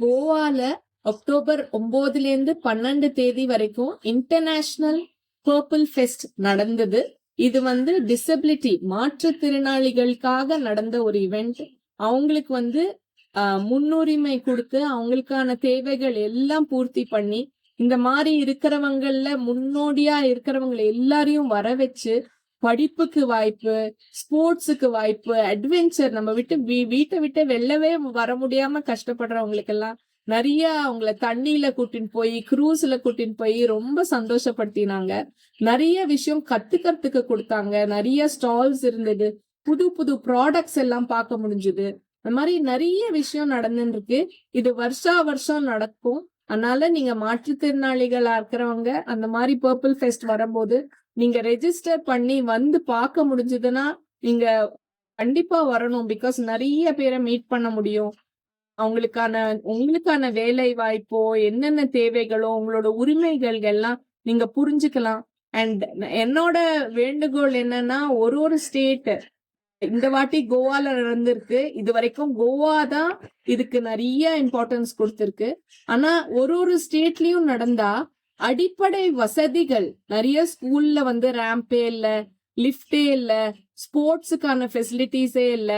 கோவால அக்டோபர் ஒன்பதுல இருந்து பன்னெண்டு தேதி வரைக்கும் இன்டர்நேஷனல் பர்பிள் ஃபெஸ்ட் நடந்தது. இது வந்து டிசபிலிட்டி மாற்றுத்திறனாளிகளுக்காக நடந்த ஒரு இவெண்ட் அவங்களுக்கு வந்து ஆஹ், முன்னுரிமை கொடுத்து அவங்களுக்கான தேவைகள் எல்லாம் பூர்த்தி பண்ணி இந்த மாதிரி இருக்கிறவங்கள முன்னோடியா இருக்கிறவங்களை எல்லாரையும் வர வச்சு படிப்புக்கு வாய்ப்பு ஸ்போர்ட்ஸுக்கு வாய்ப்பு அட்வென்ச்சர் நம்ம விட்டு வீ- வீட்டை விட்டு வெளிலவே வர முடியாம கஷ்டப்படுறவங்களுக்கெல்லாம் நிறைய அவங்கள தண்ணியில கூட்டின்னு போய் க்ரூஸ்ல கூட்டின்னு போய் ரொம்ப சந்தோஷப்படுத்தினாங்க. நிறைய விஷயம் கத்துக்கிறதுக்கு கொடுத்தாங்க. நிறைய ஸ்டால்ஸ் இருந்தது. புது புது ப்ராடக்ட்ஸ் எல்லாம் பார்க்க முடிஞ்சுது. இந்த மாதிரி நிறைய விஷயம் நடந்துருக்கு இருக்கு இது வருஷா வருஷம் நடக்கும். அதனால நீங்க மாற்றுத்திறனாளிகளா இருக்கிறவங்க அந்த மாதிரி பர்பிள் ஃபெஸ்ட் வரும்போது நீங்க ரெஜிஸ்டர் பண்ணி வந்து பார்க்க முடிஞ்சதுன்னா நீங்க கண்டிப்பா வரணும். பிகாஸ் நிறைய பேரை மீட் பண்ண முடியும். அவங்களுக்கான உங்களுக்கான வேலை வாய்ப்போ என்னென்ன தேவைகளோ உங்களோட உரிமைகள் எல்லாம் நீங்க புரிஞ்சுக்கலாம். அண்ட் என்னோட வேண்டுகோள் என்னன்னா ஒரு ஒரு ஸ்டேட் இந்த வாட்டி கோவால நடந்திருக்கு. இது வரைக்கும் கோவா தான் இதுக்கு நிறைய இம்பார்ட்டன்ஸ் கொடுத்துருக்கு. ஆனா ஒரு ஒரு ஸ்டேட்லயும் நடந்தா அடிப்படை வசதிகள். நிறைய ஸ்கூல்ல வந்து ரேம்பே இல்ல லிஃப்டே இல்ல ஸ்போர்ட்ஸுக்கான ஃபெசிலிட்டிஸே இல்ல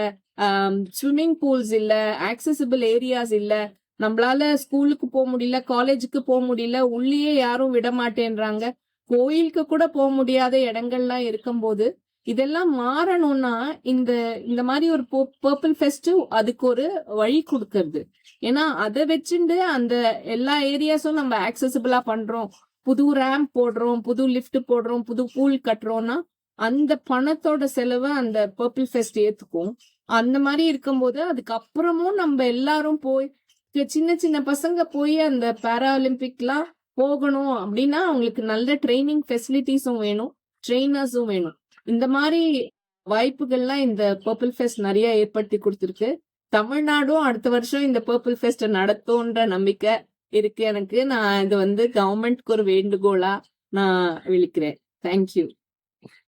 ஸ்விம்மிங் பூல்ஸ் இல்ல ஆக்சசிபிள் ஏரியாஸ் இல்ல. நம்மளால ஸ்கூலுக்கு போக முடியல காலேஜுக்கு போக முடியல உள்ளேயே யாரும் விட மாட்டேன்றாங்க. கோயிலுக்கு கூட போக முடியாத இடங்கள்லாம் இருக்கும்போது இதெல்லாம் மாறணும்னா இந்த இந்த மாதிரி ஒரு பர்பிள் ஃபெஸ்ட் அதுக்கு ஒரு வழி கொடுக்கறது. ஏன்னா அதை வச்சுட்டு அந்த எல்லா ஏரியாஸும் நம்ம ஆக்சசிபிளா பண்றோம். புது ரேம்ப் போடுறோம் புது லிஃப்ட் போடுறோம் புது பூல் கட்டுறோம்னா அந்த பணத்தோட செலவை அந்த பர்பிள் ஃபெஸ்ட் ஏத்துக்கும். அந்த மாதிரி இருக்கும்போது அதுக்கப்புறமும் நம்ம எல்லாரும் போய் சின்ன சின்ன பசங்க போய் அந்த பேராலிம்பிக்லாம் போகணும் அப்படின்னா அவங்களுக்கு நல்ல ட்ரைனிங் ஃபெசிலிட்டிஸும் வேணும் ட்ரெயினர்ஸும் வேணும். இந்த மாதிரி வாய்ப்புகள்லாம் இந்த பர்பிள் ஃபெஸ்ட் நிறைய ஏற்படுத்தி கொடுத்துருக்கு. தமிழ்நாடும் அடுத்த வருஷம் இந்த பர்பிள் ஃபெஸ்ட் நடத்தும்ன்ற நம்பிக்கை இருக்கு எனக்கு. நான் இது வந்து கவர்மெண்ட்க்கு ஒரு வேண்டுகோளா நான் விழிக்கிறேன். தேங்க்யூ